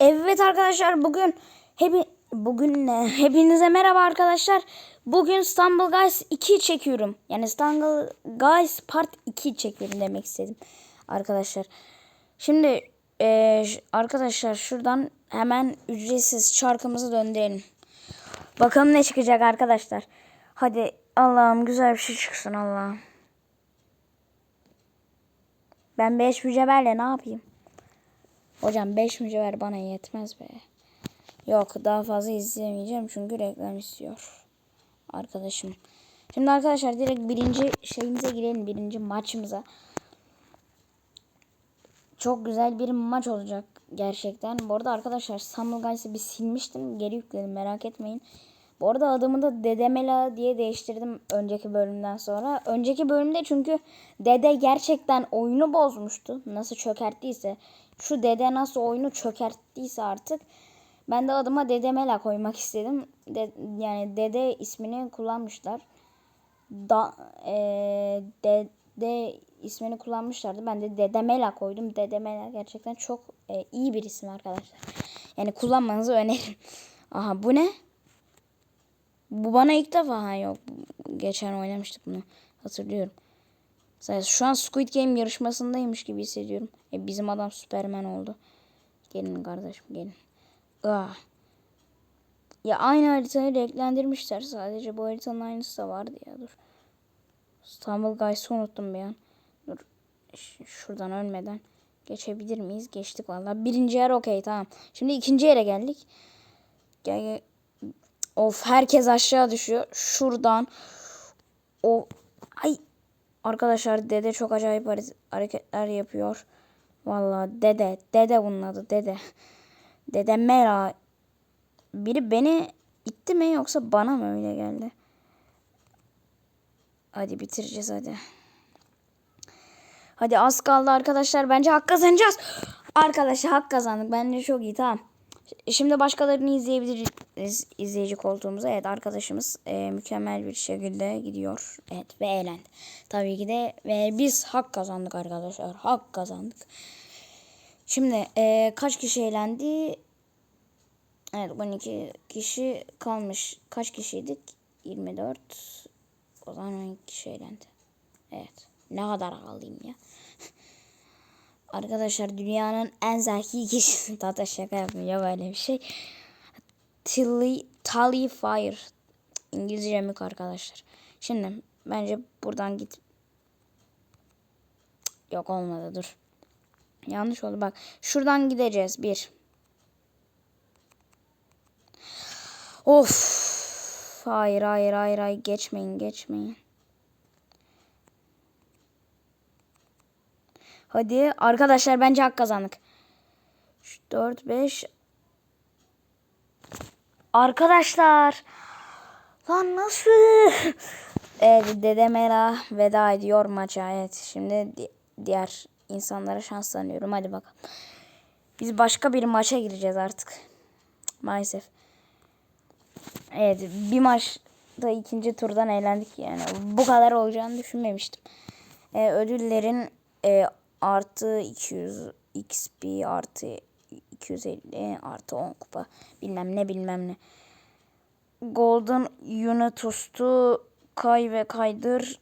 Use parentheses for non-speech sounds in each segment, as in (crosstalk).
Evet arkadaşlar bugün hepi, bugün ne? (laughs) Hepinize merhaba arkadaşlar. Bugün İstanbul Guys 2 çekiyorum. Yani İstanbul Guys Part 2 çekiyorum demek istedim. Arkadaşlar. Şimdi ş- arkadaşlar şuradan hemen ücretsiz çarkımızı döndürelim. Bakalım ne çıkacak arkadaşlar. Hadi Allah'ım güzel bir şey çıksın Allah'ım. Ben 5 mücevherle ne yapayım? Hocam 5 mücevher bana yetmez be. Yok daha fazla izlemeyeceğim çünkü reklam istiyor. Arkadaşım. Şimdi arkadaşlar direkt birinci şeyimize girelim. Birinci maçımıza. Çok güzel bir maç olacak gerçekten. Bu arada arkadaşlar Stumble Guys'ı bir silmiştim. Geri yükledim merak etmeyin. Bu arada adımı da Dedemela diye değiştirdim önceki bölümden sonra. Önceki bölümde çünkü dede gerçekten oyunu bozmuştu. Nasıl çökerttiyse. Şu dede nasıl oyunu çökerttiyse artık. Ben de adıma Dedemela koymak istedim. De, yani dede ismini kullanmışlar. Da, e, dede ismini kullanmışlardı. Ben de Dedemela koydum. Dedemela gerçekten çok e, iyi bir isim arkadaşlar. Yani kullanmanızı öneririm. Aha bu ne? Bu bana ilk defa ha yok. Geçen oynamıştık bunu. Hatırlıyorum. Mesela şu an Squid Game yarışmasındaymış gibi hissediyorum. E, bizim adam Superman oldu. Gelin kardeşim gelin. Ah. Ya aynı haritayı renklendirmişler. Sadece bu haritanın aynısı da vardı ya dur. İstanbul Guys'ı unuttum bir an. Dur. Şuradan ölmeden geçebilir miyiz? Geçtik vallahi. Birinci yer okey tamam. Şimdi ikinci yere geldik. Gel, gel. Of herkes aşağı düşüyor. Şuradan. O ay arkadaşlar dede çok acayip hare- hareketler yapıyor. Vallahi dede dede bunun adı dede. Dede Mera. Biri beni itti mi yoksa bana mı öyle geldi? Hadi bitireceğiz hadi. Hadi az kaldı arkadaşlar. Bence hak kazanacağız. Arkadaşlar hak kazandık. Bence çok iyi tamam. Şimdi başkalarını izleyebiliriz izleyici koltuğumuza. Evet arkadaşımız e, mükemmel bir şekilde gidiyor. Evet ve eğlendi. Tabii ki de ve biz hak kazandık arkadaşlar. Hak kazandık. Şimdi e, kaç kişi eğlendi? Evet 12 kişi kalmış. Kaç kişiydik? 24. O zaman 12 kişi eğlendi. Evet. Ne kadar alayım ya. (laughs) Arkadaşlar dünyanın en zeki kişisi. (laughs) Tata şaka yapmıyor böyle bir şey. Tilly, Tally Fire. İngilizce mik arkadaşlar. Şimdi bence buradan git. Yok olmadı dur. Yanlış oldu bak. Şuradan gideceğiz. Bir. Of. Hayır hayır hayır hayır. Geçmeyin geçmeyin. Hadi arkadaşlar bence hak kazandık. 3, 4, 5. Arkadaşlar. Lan nasıl? Evet Dede Mera veda ediyor maça. Evet şimdi di- diğer insanlara şans tanıyorum. Hadi bakalım. Biz başka bir maça gireceğiz artık. Maalesef. Evet bir maçta ikinci turdan eğlendik yani. Bu kadar olacağını düşünmemiştim. Ee, ödüllerin e, artı 200 XP artı 250 artı 10 kupa bilmem ne bilmem ne. Golden Unitost'u kay ve kaydır.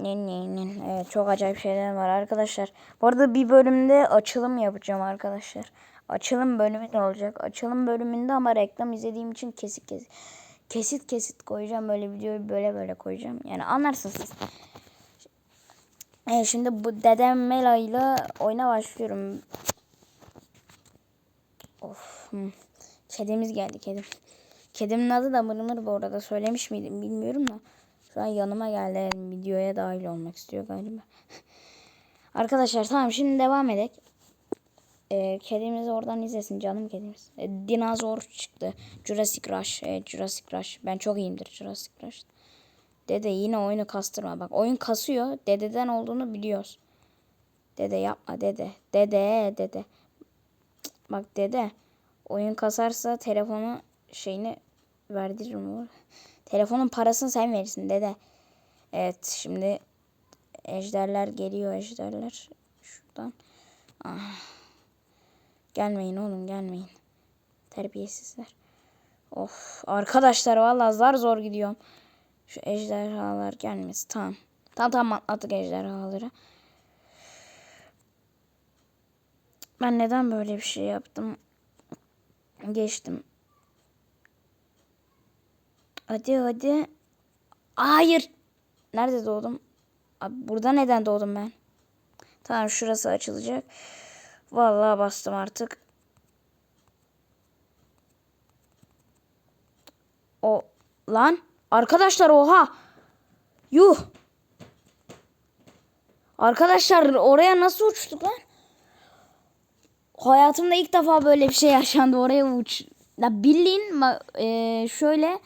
Ne, ne, ne. Evet, çok acayip şeyler var arkadaşlar. Bu arada bir bölümde açılım yapacağım arkadaşlar. Açılım bölümü de olacak. Açılım bölümünde ama reklam izlediğim için kesit kesit kesit kesit koyacağım. Böyle videoyu böyle böyle koyacağım. Yani anlarsınız siz. Evet, şimdi bu dedem Mela ile oyuna başlıyorum. Of. Kedimiz geldi kedim. Kedimin adı da Mırmır bu arada. Söylemiş miydim bilmiyorum da. Şu an yanıma geldi. Videoya dahil olmak istiyor galiba. (laughs) Arkadaşlar tamam şimdi devam edelim. Ee, kedimizi oradan izlesin canım kedimiz. Ee, dinozor çıktı. Jurassic Rush. Evet Jurassic Rush. Ben çok iyiyimdir Jurassic Rush. Dede yine oyunu kastırma. Bak oyun kasıyor. Dededen olduğunu biliyoruz. Dede yapma dede. Dede dede. Bak dede. Oyun kasarsa telefonu şeyini verdiririm. Telefonun parasını sen verirsin dede. Evet şimdi ejderler geliyor ejderler. Şuradan. Ah. Gelmeyin oğlum gelmeyin. Terbiyesizler. Of arkadaşlar vallahi zar zor gidiyorum. Şu ejderhalar gelmesin. Tamam. Tamam tamam attık ejderhaları. Ben neden böyle bir şey yaptım? Geçtim. Hadi hadi. Hayır. Nerede doğdum? Abi burada neden doğdum ben? Tamam şurası açılacak. Vallahi bastım artık. O lan arkadaşlar oha. Yuh. Arkadaşlar oraya nasıl uçtuk lan? Hayatımda ilk defa böyle bir şey yaşandı. Oraya uç. Ya bildiğin e, şöyle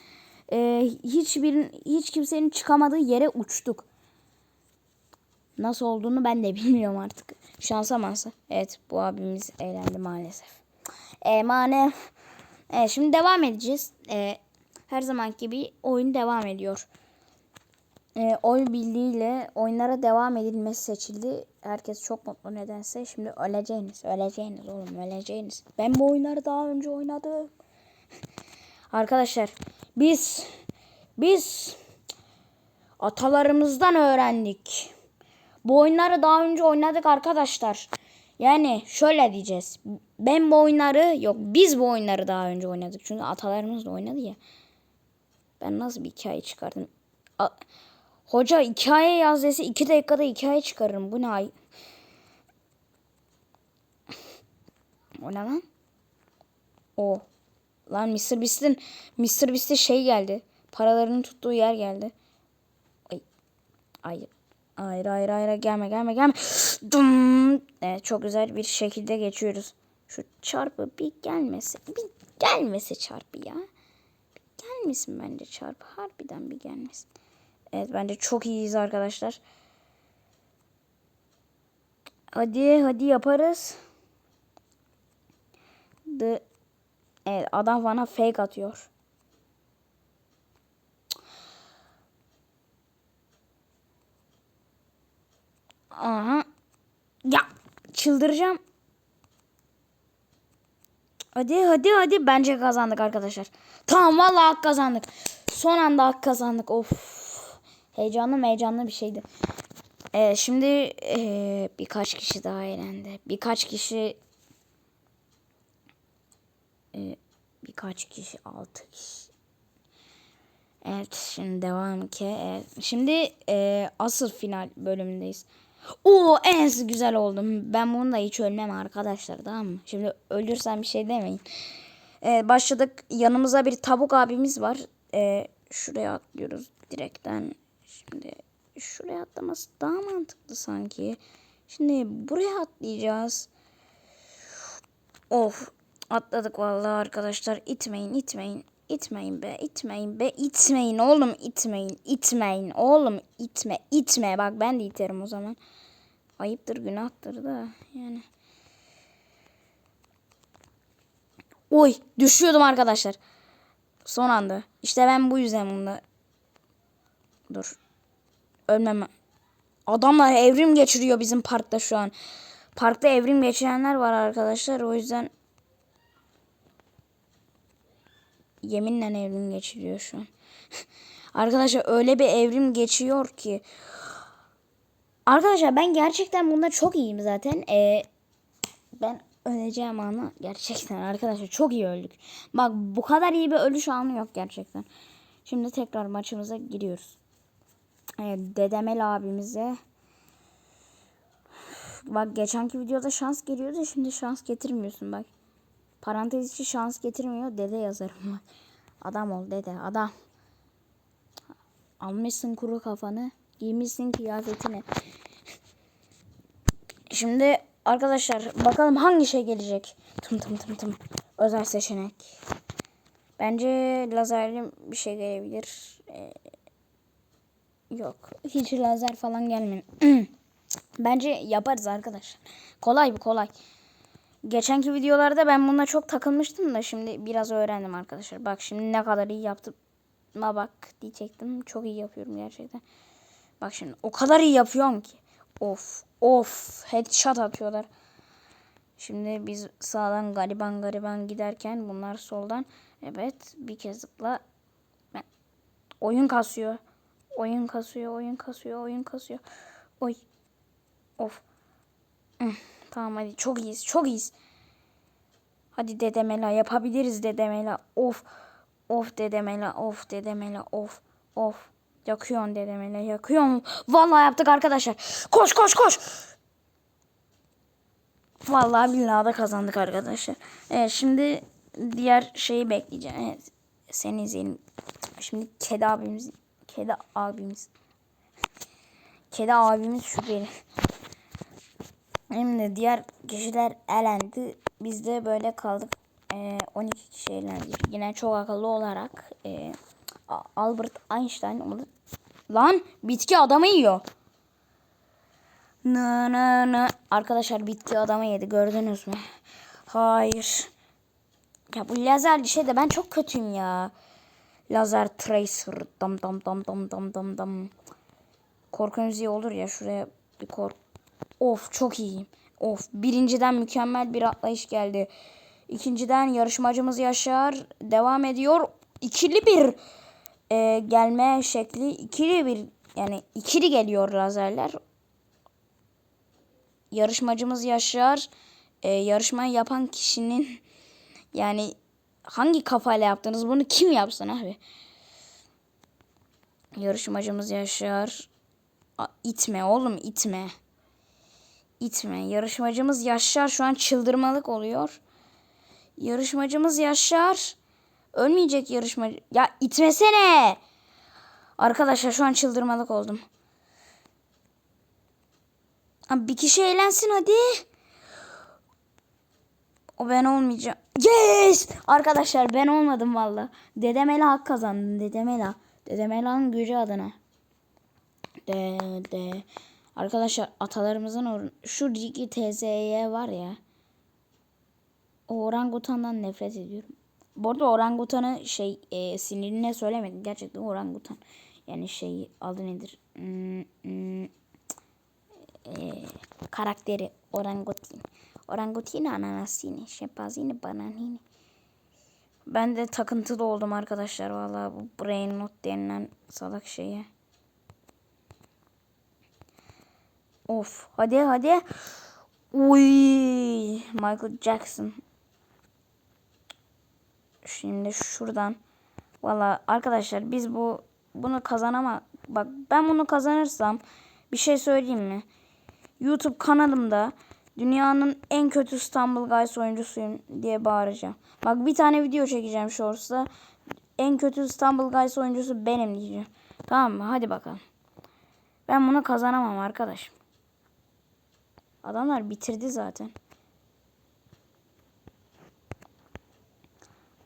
e, hiçbir hiç kimsenin çıkamadığı yere uçtuk. Nasıl olduğunu ben de bilmiyorum artık. Şansa mansa. Evet bu abimiz eğlendi maalesef. E, mane. E, şimdi devam edeceğiz. E, her zaman gibi oyun devam ediyor. E, oy birliğiyle oyunlara devam edilmesi seçildi. Herkes çok mutlu nedense. Şimdi öleceğiniz, öleceğiniz oğlum, öleceğiniz. Ben bu oyunları daha önce oynadım. (laughs) Arkadaşlar biz biz atalarımızdan öğrendik. Bu oyunları daha önce oynadık arkadaşlar. Yani şöyle diyeceğiz. Ben bu oyunları yok biz bu oyunları daha önce oynadık. Çünkü atalarımız da oynadı ya. Ben nasıl bir hikaye çıkardım? A- Hoca hikaye yaz dese iki dakikada hikaye çıkarırım. Bu ne ay? O ne lan? O. Lan Mr. Beast'in Mr. Beast'e şey geldi. Paralarını tuttuğu yer geldi. Ay. Hayır. Hayır hayır hayır gelme gelme gelme. Dum. Evet, çok güzel bir şekilde geçiyoruz. Şu çarpı bir gelmese. Bir gelmese çarpı ya. Gelmesin bence çarpı. Harbiden bir gelmesin. Evet bence çok iyiyiz arkadaşlar. Hadi hadi yaparız. The Evet adam bana fake atıyor. Aha. Ya çıldıracağım. Hadi hadi hadi bence kazandık arkadaşlar. Tamam vallahi hak kazandık. Son anda hak kazandık. Of. Heyecanlı heyecanlı bir şeydi. Ee, şimdi ee, birkaç kişi daha eğlendi. Birkaç kişi ee, birkaç kişi altı kişi. Evet şimdi devam ki. Evet. Şimdi ee, asıl final bölümündeyiz. Oo en güzel oldum. Ben bunu da hiç ölmem arkadaşlar tamam mı? Şimdi ölürsem bir şey demeyin. Ee, başladık. Yanımıza bir tavuk abimiz var. Ee, şuraya atlıyoruz direkten. Şimdi şuraya atlaması daha mantıklı sanki. Şimdi buraya atlayacağız. Of atladık vallahi arkadaşlar. İtmeyin itmeyin. İtmeyin be itmeyin be itmeyin oğlum itmeyin itmeyin oğlum itme itme bak ben de iterim o zaman. Ayıptır günahtır da yani. Oy düşüyordum arkadaşlar. Son anda. İşte ben bu yüzden bunda. Dur. Ölmem. Adamlar evrim geçiriyor bizim parkta şu an. Parkta evrim geçirenler var arkadaşlar. O yüzden yeminle evrim geçiriyor şu an. (laughs) arkadaşlar öyle bir evrim geçiyor ki. Arkadaşlar ben gerçekten bunda çok iyiyim zaten. Ee, ben öleceğim anı gerçekten (laughs) arkadaşlar çok iyi öldük. Bak bu kadar iyi bir ölüş anı yok gerçekten. Şimdi tekrar maçımıza giriyoruz. Evet, Dedemel abimize. Bak geçenki videoda şans geliyordu şimdi şans getirmiyorsun bak. Parantez içi şans getirmiyor dede yazarım. Adam ol dede adam. Almışsın kuru kafanı. Giymişsin kıyafetini. Şimdi arkadaşlar bakalım hangi şey gelecek. Tım tım tım tım. Özel seçenek. Bence lazerli bir şey gelebilir. Ee, yok. Hiç lazer falan gelmiyor. (clears throat) Bence yaparız arkadaşlar. Kolay bu kolay. Geçenki videolarda ben buna çok takılmıştım da şimdi biraz öğrendim arkadaşlar. Bak şimdi ne kadar iyi yaptım. Ma bak diyecektim. Çok iyi yapıyorum gerçekten. Bak şimdi o kadar iyi yapıyorum ki. Of of headshot atıyorlar. Şimdi biz sağdan gariban gariban giderken bunlar soldan. Evet bir kez zıpla. Oyun kasıyor. Oyun kasıyor, oyun kasıyor, oyun kasıyor. Oy. Of. Tamam hadi çok iyiyiz, çok iyiyiz. Hadi dedemela yapabiliriz dedemela. Of. Of dedemela, of dedemela, of. Of. Yakıyorsun dedemela, yakıyorsun. Vallahi yaptık arkadaşlar. Koş koş koş. Vallahi billahi da kazandık arkadaşlar. Evet şimdi diğer şeyi bekleyeceğim. Evet. Seni izleyelim. Şimdi kedi abimiz kedi abimiz kedi abimiz şüpheli. Şimdi diğer kişiler elendi. Biz de böyle kaldık. Ee, 12 kişi elendi. Yine çok akıllı olarak e, Albert Einstein oldu. Lan bitki adamı yiyor. Nı nı nı. Arkadaşlar bitki adamı yedi gördünüz mü? Hayır. Ya bu lazerli şey de ben çok kötüyüm ya. Lazer tracer dam dam dam dam dam dam dam. Korku müziği olur ya şuraya bir kork. Of çok iyiyim. Of birinciden mükemmel bir atlayış geldi. İkinciden yarışmacımız Yaşar devam ediyor. İkili bir e, gelme şekli. ikili bir yani ikili geliyor lazerler. Yarışmacımız Yaşar. E, yarışmayı yapan kişinin yani hangi kafayla yaptınız bunu kim yapsın abi? Yarışmacımız Yaşar. A, itme oğlum itme. İtme. Yarışmacımız Yaşar şu an çıldırmalık oluyor. Yarışmacımız Yaşar. Ölmeyecek yarışmacı. Ya itmesene. Arkadaşlar şu an çıldırmalık oldum. Abi bir kişi eğlensin hadi. O ben olmayacağım. Yes! Arkadaşlar ben olmadım valla. Dedemela hak kazandım. Dedemela. Dedemela'nın gücü adına. De de. Arkadaşlar atalarımızın şu Rigi TZY var ya. O orangutandan nefret ediyorum. Bu arada orangutanı şey e, sinirine söylemedim. Gerçekten orangutan. Yani şey adı nedir? Hmm, hmm, e, karakteri orangutin. Orangutin ananasini, şempazini, bananini. Ben de takıntılı oldum arkadaşlar vallahi bu brain not denilen salak şeye. Of hadi hadi. Uy Michael Jackson. Şimdi şuradan. Valla arkadaşlar biz bu bunu kazanama bak ben bunu kazanırsam bir şey söyleyeyim mi? YouTube kanalımda dünyanın en kötü İstanbul Guys oyuncusuyum diye bağıracağım. Bak bir tane video çekeceğim Shorts'ta. En kötü İstanbul Guys oyuncusu benim diyeceğim. Tamam mı? Hadi bakalım. Ben bunu kazanamam arkadaşım. Adamlar bitirdi zaten.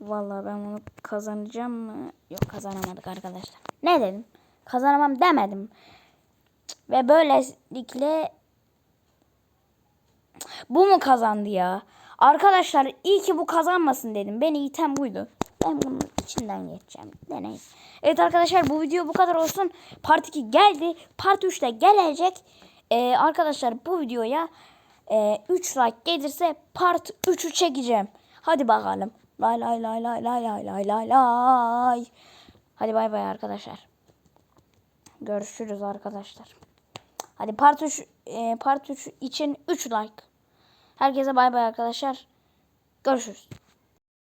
Vallahi ben bunu kazanacağım mı? Yok kazanamadık arkadaşlar. Ne dedim? Kazanamam demedim. Ve böylelikle bu mu kazandı ya? Arkadaşlar iyi ki bu kazanmasın dedim. Beni iten buydu. Ben bunun içinden geçeceğim. Deneyin. Evet arkadaşlar bu video bu kadar olsun. Part 2 geldi. Part 3 de gelecek. Ee, arkadaşlar bu videoya e, 3 like gelirse part 3'ü çekeceğim. Hadi bakalım. Lay lay lay lay lay lay lay lay lay. Hadi bay bay arkadaşlar. Görüşürüz arkadaşlar. Hadi part 3 e, part 3 için 3 like. Herkese bay bay arkadaşlar. Görüşürüz.